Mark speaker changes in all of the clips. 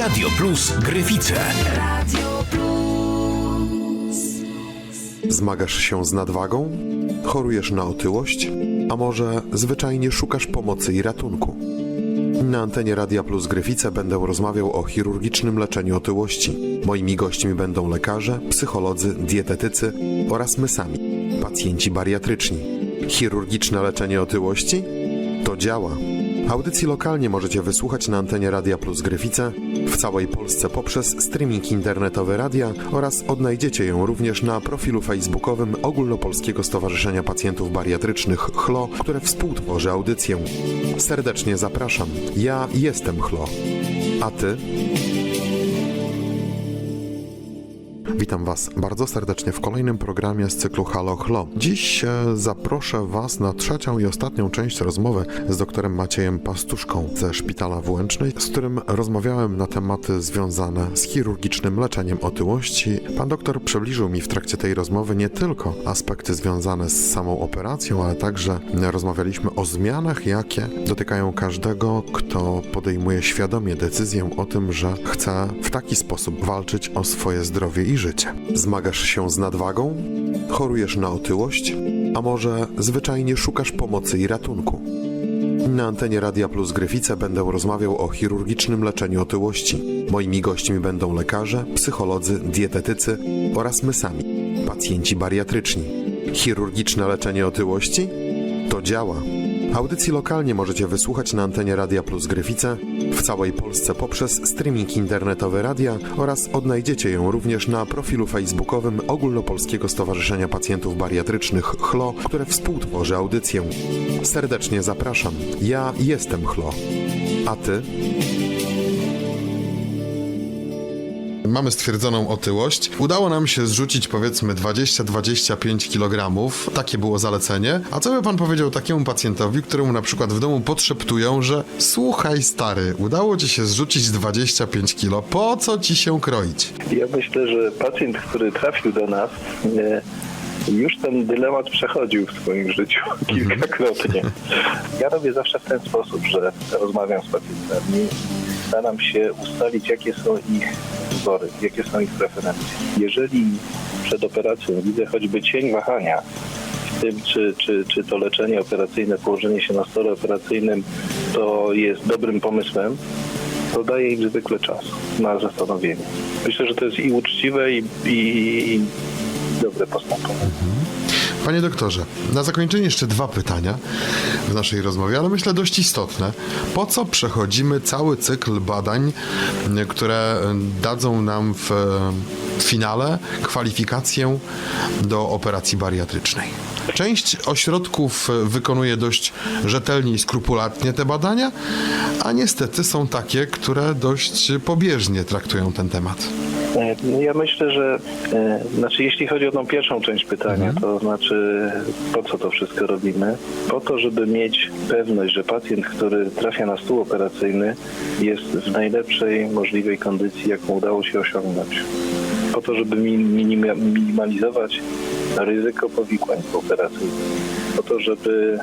Speaker 1: Radio Plus Gryfice.
Speaker 2: Radio Plus.
Speaker 3: Zmagasz się z nadwagą? Chorujesz na otyłość? A może zwyczajnie szukasz pomocy i ratunku? Na antenie Radia Plus Gryfice będę rozmawiał o chirurgicznym leczeniu otyłości. Moimi gośćmi będą lekarze, psycholodzy, dietetycy oraz my sami, pacjenci bariatryczni. Chirurgiczne leczenie otyłości? To działa. Audycji lokalnie możecie wysłuchać na antenie Radia Plus Gryfice w całej Polsce poprzez streaming internetowy radia oraz odnajdziecie ją również na profilu facebookowym Ogólnopolskiego Stowarzyszenia Pacjentów Bariatrycznych CHLO, które współtworzy audycję. Serdecznie zapraszam. Ja jestem CHLO. A ty? Witam Was bardzo serdecznie w kolejnym programie z cyklu Halo Chlo. Dziś e, zaproszę Was na trzecią i ostatnią część rozmowy z doktorem Maciejem Pastuszką ze Szpitala Włęcznej, z którym rozmawiałem na tematy związane z chirurgicznym leczeniem otyłości. Pan doktor przybliżył mi w trakcie tej rozmowy nie tylko aspekty związane z samą operacją, ale także rozmawialiśmy o zmianach, jakie dotykają każdego, kto podejmuje świadomie decyzję o tym, że chce w taki sposób walczyć o swoje zdrowie i życie. Zmagasz się z nadwagą? Chorujesz na otyłość? A może zwyczajnie szukasz pomocy i ratunku? Na antenie Radia Plus Gryfice będę rozmawiał o chirurgicznym leczeniu otyłości. Moimi gośćmi będą lekarze, psycholodzy, dietetycy oraz my sami, pacjenci bariatryczni. Chirurgiczne leczenie otyłości? To działa. Audycji lokalnie możecie wysłuchać na antenie Radia Plus Gryfice w całej Polsce poprzez streaming internetowy radia oraz odnajdziecie ją również na profilu facebookowym Ogólnopolskiego Stowarzyszenia Pacjentów Bariatrycznych CHLO, które współtworzy audycję. Serdecznie zapraszam. Ja jestem CHLO. A ty? Mamy stwierdzoną otyłość. Udało nam się zrzucić powiedzmy 20-25 kg. Takie było zalecenie. A co by pan powiedział takiemu pacjentowi, któremu na przykład w domu podszeptują, że słuchaj stary, udało ci się zrzucić 25 kg, po co ci się kroić?
Speaker 4: Ja myślę, że pacjent, który trafił do nas, e, już ten dylemat przechodził w swoim życiu kilkakrotnie. Ja robię zawsze w ten sposób, że rozmawiam z pacjentami, staram się ustalić, jakie są ich wzory, jakie są ich preferencje. Jeżeli przed operacją widzę choćby cień wahania, w tym, czy, czy, czy to leczenie operacyjne, położenie się na stole operacyjnym to jest dobrym pomysłem, to daje im zwykle czas na zastanowienie. Myślę, że to jest i uczciwe, i, i, i dobre postępowanie.
Speaker 3: Panie doktorze, na zakończenie jeszcze dwa pytania w naszej rozmowie, ale myślę dość istotne. Po co przechodzimy cały cykl badań, m, które y, dadzą nam w y, finale kwalifikację do operacji bariatrycznej? Część ośrodków wykonuje dość rzetelnie i skrupulatnie te badania, a niestety są takie, które dość pobieżnie traktują ten temat.
Speaker 4: E, No ja myślę, że e, znaczy jeśli chodzi o tą pierwszą część pytania, to znaczy po co to wszystko robimy? Po to, żeby mieć pewność, że pacjent, który trafia na stół operacyjny jest w najlepszej możliwej kondycji, jaką udało się osiągnąć. Po to, żeby min- minima- minimalizować ryzyko powikłań pooperacyjnych. Po to, żeby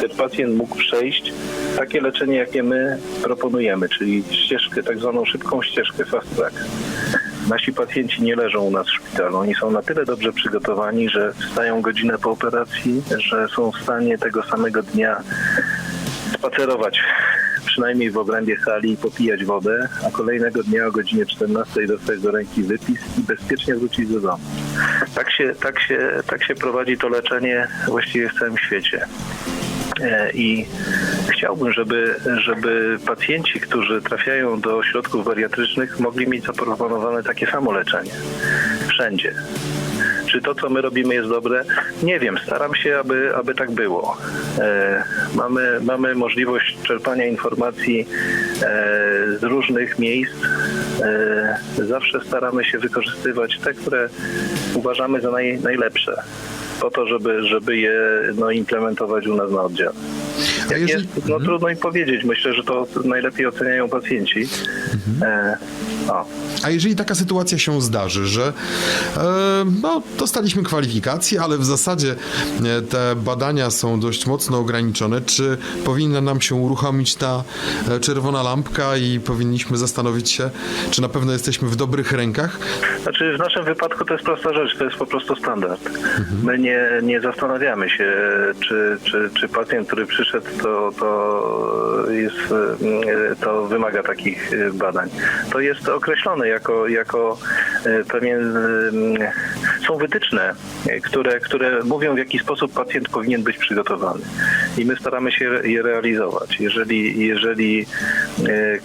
Speaker 4: ten pacjent mógł przejść takie leczenie, jakie my proponujemy, czyli ścieżkę, tak zwaną szybką ścieżkę fast track. Nasi pacjenci nie leżą u nas w szpitalu. Oni są na tyle dobrze przygotowani, że wstają godzinę po operacji, że są w stanie tego samego dnia spacerować przynajmniej w obrębie sali i popijać wodę, a kolejnego dnia o godzinie 14 dostać do ręki wypis i bezpiecznie wrócić do domu. Tak się, tak się, tak się prowadzi to leczenie właściwie w całym świecie. E, I chciałbym, żeby, żeby pacjenci, którzy trafiają do ośrodków bariatrycznych, mogli mieć zaproponowane takie samo leczenie. Wszędzie. Czy to, co my robimy, jest dobre? Nie wiem. Staram się, aby, aby tak było. E, mamy, mamy możliwość czerpania informacji e, z różnych miejsc. E, zawsze staramy się wykorzystywać te, które uważamy za naj, najlepsze po to, żeby, żeby je no, implementować u nas na oddziale. Jak
Speaker 3: jeżeli-
Speaker 4: jest, no trudno im powiedzieć. Myślę, że to najlepiej oceniają pacjenci. E, O,
Speaker 3: A jeżeli taka sytuacja się zdarzy, że e, no, dostaliśmy kwalifikacje, ale w zasadzie e, te badania są dość mocno ograniczone, czy powinna nam się uruchomić ta e, czerwona lampka i powinniśmy zastanowić się, czy na pewno jesteśmy w dobrych rękach?
Speaker 4: Znaczy w naszym wypadku to jest prosta rzecz, to jest po prostu standard. My nie, nie zastanawiamy się, czy, czy, czy pacjent, który przyszedł, to, to, jest, e, to wymaga takich e, badań. To jest określone jako, jako e, pewien... Są wytyczne, które, które mówią, w jaki sposób pacjent powinien być przygotowany. I my staramy się je realizować. Jeżeli, jeżeli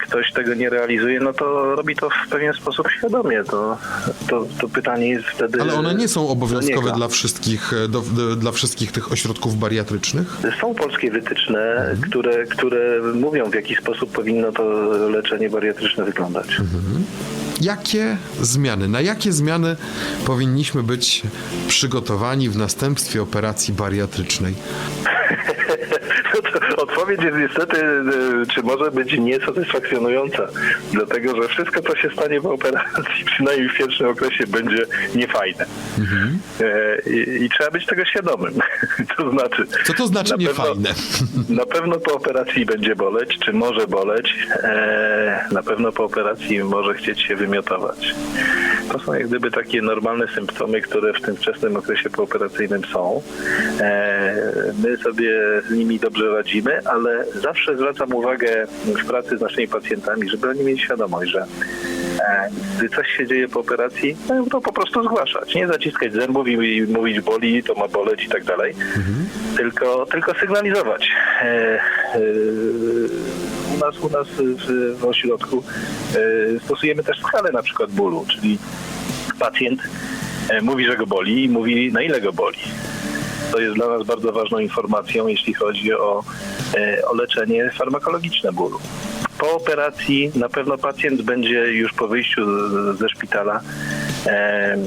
Speaker 4: ktoś tego nie realizuje, no to robi to w pewien sposób świadomie. To, to, to pytanie jest wtedy...
Speaker 3: Ale one nie są obowiązkowe dla wszystkich, do, do, dla wszystkich tych ośrodków bariatrycznych?
Speaker 4: Są polskie wytyczne,
Speaker 3: Mhm.
Speaker 4: które, które mówią, w jaki sposób powinno to leczenie bariatryczne wyglądać.
Speaker 3: Mhm. Jakie zmiany, na jakie zmiany powinniśmy być przygotowani w następstwie operacji bariatrycznej?
Speaker 4: No Odpowiedź jest niestety, e, czy może być niesatysfakcjonująca, dlatego że wszystko, co się stanie po operacji, przynajmniej w pierwszym okresie, będzie niefajne. E, I, I trzeba być tego świadomym. To znaczy...
Speaker 3: Co to znaczy niefajne?
Speaker 4: Na pewno po operacji będzie boleć, czy może boleć. E, na pewno po operacji może chcieć się wymiotować. To są jak gdyby takie normalne symptomy, które w tym wczesnym okresie pooperacyjnym są. E, my sobie z nimi dobrze radzimy, ale zawsze zwracam uwagę w pracy z naszymi pacjentami, żeby oni mieli świadomość, że gdy coś się dzieje po operacji, no, to po prostu zgłaszać. Nie zaciskać zębów i, mówić boli, to ma boleć i tak dalej. Tylko, tylko sygnalizować. E, e, u nas, u nas w, w ośrodku e, stosujemy też skalę na przykład bólu, czyli pacjent mówi, że go boli i mówi na ile go boli. To jest dla nas bardzo ważną informacją, jeśli chodzi o, o leczenie farmakologiczne bólu. Po operacji na pewno pacjent będzie już po wyjściu ze szpitala e, e,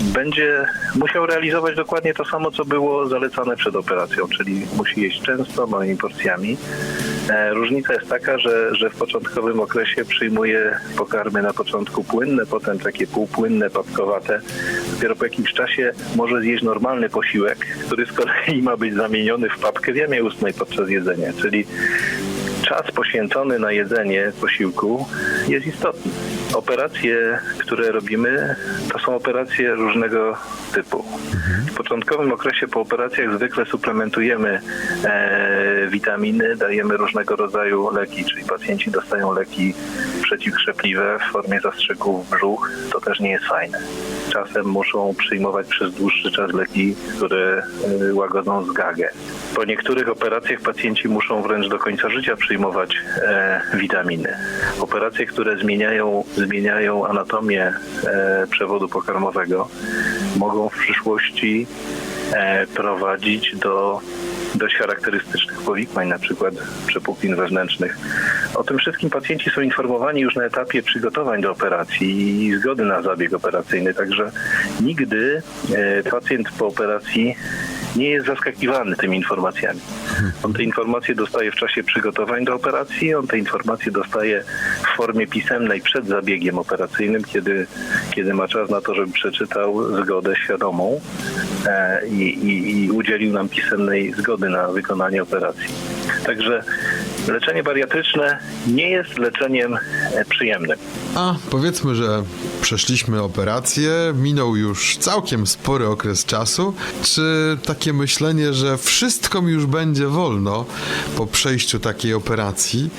Speaker 4: będzie musiał realizować dokładnie to samo, co było zalecane przed operacją, czyli musi jeść często, małymi porcjami. E, Różnica jest taka, że, że w początkowym okresie przyjmuje pokarmy na początku płynne, potem takie półpłynne, papkowate. Dopiero po jakimś czasie może zjeść normalny posiłek, który z kolei ma być zamieniony w papkę w jamie ustnej podczas jedzenia, czyli czas poświęcony na jedzenie posiłku jest istotny. Operacje, które robimy, to są operacje różnego typu. W początkowym okresie po operacjach zwykle suplementujemy e, witaminy, dajemy różnego rodzaju leki, czyli pacjenci dostają leki przeciwkrzepliwe w formie zastrzegów w brzuch. To też nie jest fajne. Czasem muszą przyjmować przez dłuższy czas leki, które e, łagodzą zgagę. Po niektórych operacjach pacjenci muszą wręcz do końca życia przyjmować e, witaminy. Operacje, które zmieniają, zmieniają anatomię e, przewodu pokarmowego, mogą w przyszłości e, prowadzić do dość charakterystycznych powikłań, na przykład przepukliń wewnętrznych. O tym wszystkim pacjenci są informowani już na etapie przygotowań do operacji i zgody na zabieg operacyjny, także nigdy e, pacjent po operacji nie jest zaskakiwany tymi informacjami. On te informacje dostaje w czasie przygotowań do operacji, on te informacje dostaje w formie pisemnej przed zabiegiem operacyjnym, kiedy, kiedy ma czas na to, żeby przeczytał zgodę świadomą e, i, i, i udzielił nam pisemnej zgody na wykonanie operacji. Także leczenie bariatryczne nie jest leczeniem e, przyjemnym.
Speaker 3: A powiedzmy, że przeszliśmy operację, minął już całkiem spory okres czasu. Czy takie myślenie, że wszystko mi już będzie wolno po przejściu takiej operacji,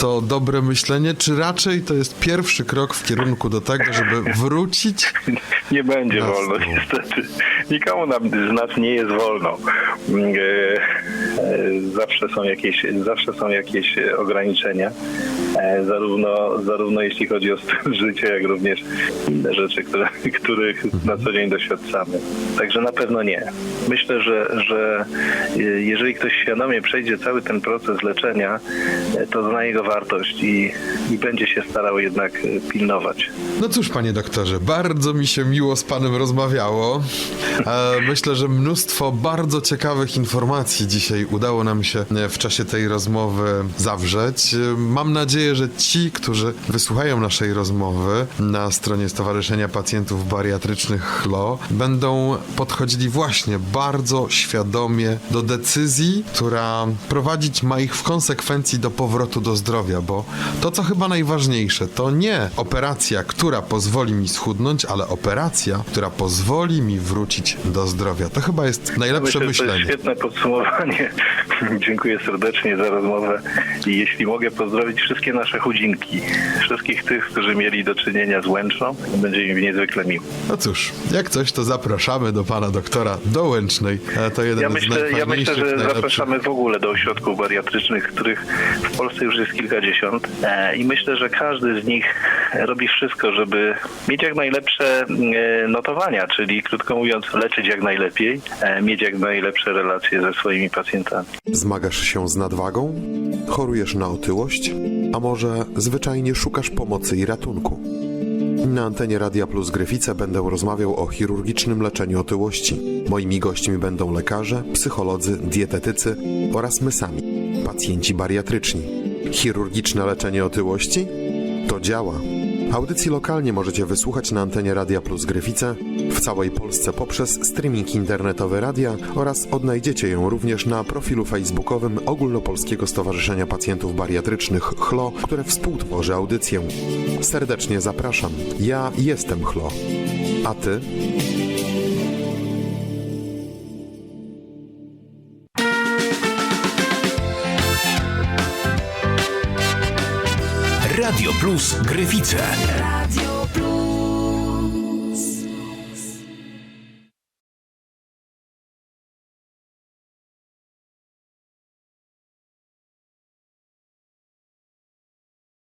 Speaker 3: to dobre myślenie, czy raczej to jest pierwszy krok w kierunku do tego, żeby wrócić?
Speaker 4: Nie będzie wolno, niestety. Nikomu nam z nas nie jest wolno. E, Zawsze są jakieś, zawsze są jakieś e, ograniczenia, zarówno, zarówno jeśli chodzi o styl życia, jak również inne rzeczy, które, których na co dzień doświadczamy. Także na pewno nie. Myślę, że, że e, jeżeli ktoś świadomie przejdzie cały ten proces leczenia, e, to zna jego wartość i, i będzie się starał jednak e, pilnować.
Speaker 3: No cóż, panie doktorze, bardzo mi się miło z panem rozmawiało. E, Myślę, że mnóstwo bardzo ciekawych informacji dzisiaj udało nam się e, w czasie tej rozmowy zawrzeć. E, Mam nadzieję, że ci, którzy wysłuchają naszej rozmowy na stronie Stowarzyszenia Pacjentów Bariatrycznych HLO, będą podchodzili właśnie bardzo świadomie do decyzji, która prowadzić ma ich w konsekwencji do powrotu do zdrowia, bo to, co chyba najważniejsze, to nie operacja, która pozwoli mi schudnąć, ale operacja, która pozwoli mi wrócić do zdrowia. To chyba jest najlepsze
Speaker 4: Myślę, że to jest
Speaker 3: myślenie.
Speaker 4: świetne podsumowanie. Dziękuję serdecznie za rozmowę i jeśli mogę pozdrowić wszystkie nasze chudzinki, wszystkich tych, którzy mieli do czynienia z łęczą, będzie mi niezwykle miło.
Speaker 3: No cóż, jak coś, to zapraszamy do pana doktora do Łęcznej. E, To jeden
Speaker 4: Ja
Speaker 3: z
Speaker 4: myślę, ja myślę, że zapraszamy w ogóle do ośrodków bariatrycznych, których w Polsce już jest kilkadziesiąt E, i myślę, że każdy z nich robi wszystko, żeby mieć jak najlepsze e, notowania, czyli krótko mówiąc leczyć jak najlepiej, mieć jak najlepsze relacje ze swoimi pacjentami.
Speaker 3: Zmagasz się z nadwagą? Chorujesz na otyłość? A może zwyczajnie szukasz pomocy i ratunku? Na antenie Radia Plus Gryfice będę rozmawiał o chirurgicznym leczeniu otyłości. Moimi gośćmi będą lekarze, psycholodzy, dietetycy oraz my sami, pacjenci bariatryczni. Chirurgiczne leczenie otyłości? To działa. Audycji lokalnie możecie wysłuchać na antenie Radia Plus Gryfice w całej Polsce poprzez streaming internetowy radia oraz odnajdziecie ją również na profilu facebookowym Ogólnopolskiego Stowarzyszenia Pacjentów Bariatrycznych CHLO, które współtworzy audycję. Serdecznie zapraszam. Ja jestem CHLO. A ty?
Speaker 1: Radio Plus Gryfice.